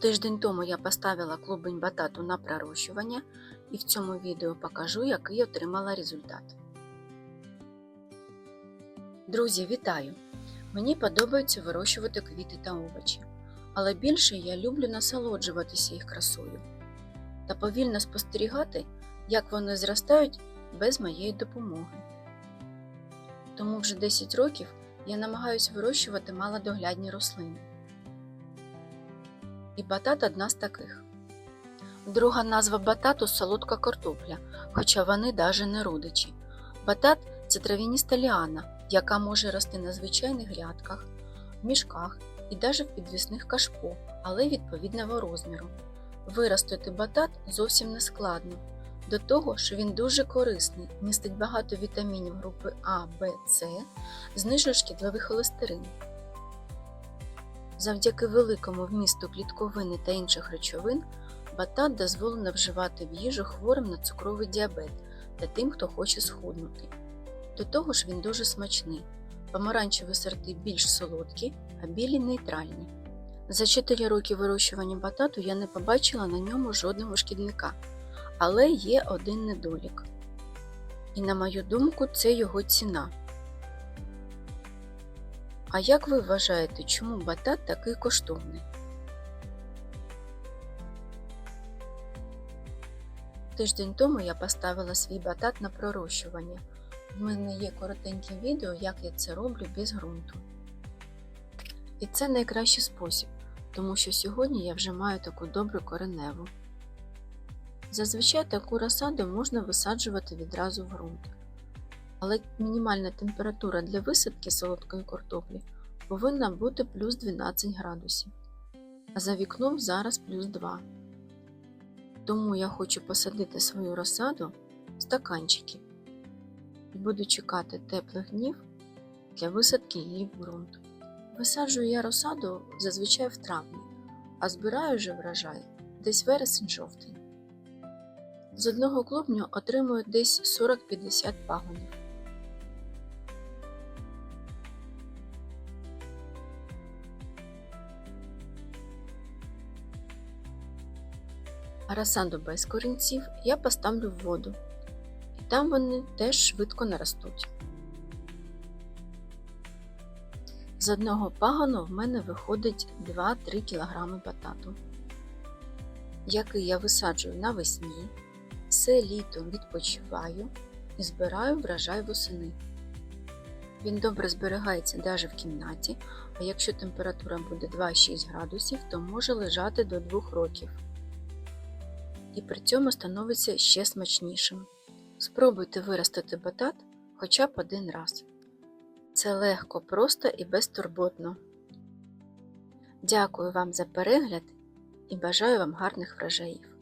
Тиждень тому я поставила клубень батату на пророщування і в цьому відео покажу, який отримала результат. Друзі, вітаю! Мені подобається вирощувати квіти та овочі, але більше я люблю насолоджуватися їх красою та повільно спостерігати, як вони зростають без моєї допомоги. Тому вже 10 років я намагаюся вирощувати малодоглядні рослини. І батат одна з таких. Друга назва батату солодка картопля, хоча вони даже не родичі. Батат це трав'яніста ліана, яка може рости на звичайних грядках, в мішках і навіть в підвісних кашпо, але відповідного розміру. Виростити батат зовсім не складно. До того, що він дуже корисний, містить багато вітамінів групи А, Б, С, знижує шкідливий холестерин. Завдяки великому вмісту клітковини та інших речовин батат дозволено вживати в їжу хворим на цукровий діабет та тим, хто хоче схуднути. До того ж він дуже смачний. Помаранчеві сорти більш солодкі, а білі нейтральні. За 4 роки вирощування батату я не побачила на ньому жодного шкідника, але є один недолік. І, на мою думку, це його ціна. А як ви вважаєте, чому батат такий коштовний? Тиждень тому я поставила свій батат на пророщування. В мене є коротеньке відео, як я це роблю без ґрунту. І це найкращий спосіб, тому що сьогодні я вже маю таку добру кореневу. Зазвичай таку розсаду можна висаджувати відразу в ґрунт. Але мінімальна температура для висадки солодкої картоплі повинна бути плюс 12 градусів, а за вікном зараз плюс 2. Тому я хочу посадити свою розсаду в стаканчики і буду чекати теплих днів для висадки її в ґрунт. Висаджую я розсаду зазвичай в травні, а збираю вже врожай десь вересень-жовтень. З одного клубню отримую десь 40-50 пагонів. А розсаду без корінців я поставлю в воду, і там вони теж швидко наростуть. З одного пагону в мене виходить 2-3 кг батату, який я висаджую навесні, все літо відпочиваю і збираю врожай восени. Він добре зберігається навіть в кімнаті, а якщо температура буде 2-6 градусів, то може лежати до 2 років. І при цьому становиться ще смачнішим. Спробуйте виростити батат хоча б один раз. Це легко, просто і безтурботно. Дякую вам за перегляд і бажаю вам гарних врожаїв!